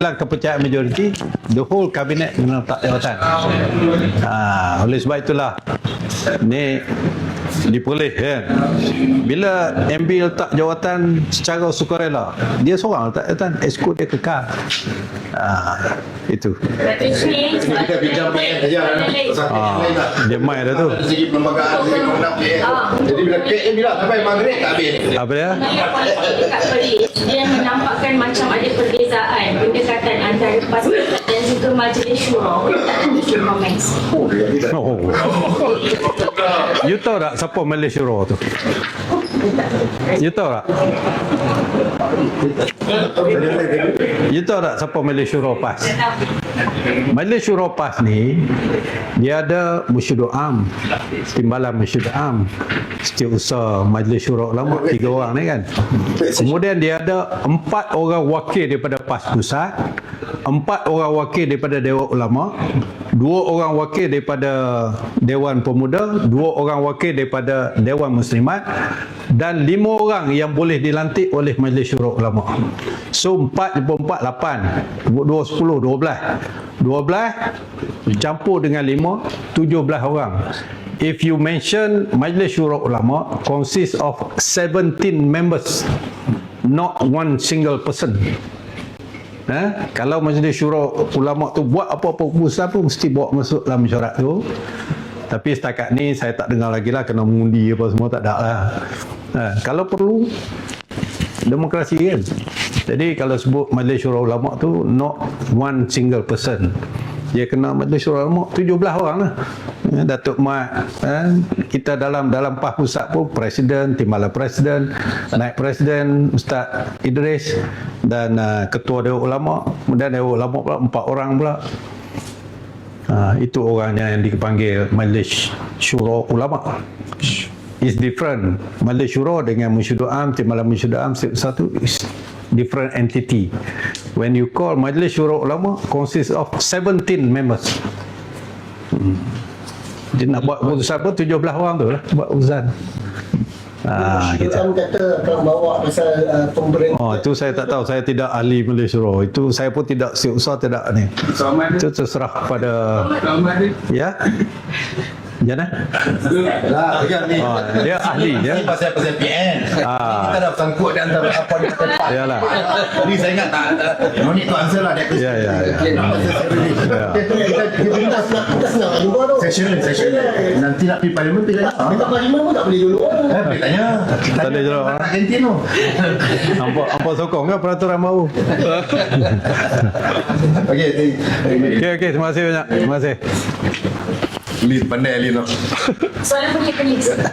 hilang kepercayaan majoriti, the whole kabinet kena letak jawatan. Ha, oleh sebab itulah ni diperoleh kan. Bila MB letak jawatan secara sukarela, dia seorang letak jawatan, esko dia kekal. Ha, itu. Kita bincang PN saja. Dia main dah tu. Segi perlembagaan, segi pemenang PN. Jadi bila PN bilang sampai maghrib tak habis. Apa dia? Dia menampakkan macam ada perbezaan pendekatan antara PAS dan juga Majlis Syura. Tak ada comments. Oh. You tahu tak siapa Malaysia Raw tu? You tahu tak? You tahu tak siapa Malaysia Raw PAS? Majlis Syura PAS ni dia ada Musyidul Am timbalan Musyidul Am setiausaha Majlis Syura Ulama tiga orang ni kan kemudian dia ada empat orang wakil daripada PAS Pusat empat orang wakil daripada Dewan Ulama dua orang wakil daripada Dewan Pemuda dua orang wakil daripada Dewan Muslimat dan lima orang yang boleh dilantik oleh Majlis Syura Ulama. So empat jumpa empat lapan dua sepuluh dua belas. 12 campur dengan 5 17 orang. If you mention Majlis Syura Ulama consists of 17 members not one single person Ha? Kalau Majlis Syura Ulama tu buat apa-apa keputusan pun mesti bawa masuk dalam mesyuarat tu. Tapi setakat ni saya tak dengar lagi lah kena mengundi apa semua tak ada lah. Ha, kalau perlu demokrasi kan. Jadi kalau sebut Majlis Syura Ulama tu not one single person. Dia kena Majlis Syura Ulama 17 orang lah. Ya, Datuk Mat eh, kita dalam dalam PAS pusat pun presiden, timbalan presiden, naik presiden Ustaz Idris dan uh, ketua Dewan Ulama, kemudian Dewan Ulama pula empat orang pula. Ha, itu orangnya yang dipanggil Majlis Syura Ulama is different. Majlis Syura dengan Musyidul Am, Timbalan Musyidul Am satu is different entity. When you call Majlis Syura Ulama consists of 17 members. Hmm. Dia nak buat keputusan pun 17 orang tu lah buat keputusan. Ah, gitu. Syurah kata akan bawa pasal uh, pemberhentian Oh, itu saya tak tahu. Saya tidak ahli Syura. Itu saya pun tidak setiausaha tidak ni. Itu terserah kepada ya. Jangan. Lah, kan ni. Oh, dia ahli dia. Ini pasal-pasal PN. Ah. Kita dah sangkut di antara apa di kata Pak. Yalah. Jadi saya ingat tak, no need to answer lah. Dia akan Ya, ya, ya. Ya. kita kita kita senang kat luar tu Session, session. Nanti nak pergi parlimen, pergi tanya. minta parlimen pun tak boleh dulu Eh, pergi tanya. Tak boleh jawab, Nak kantin tu. Nampak apa sokong kan peraturan baru. Okey, okey. Okey okey terima kasih banyak. Terima kasih. Лід, мене Аліна. Саме потіканіться.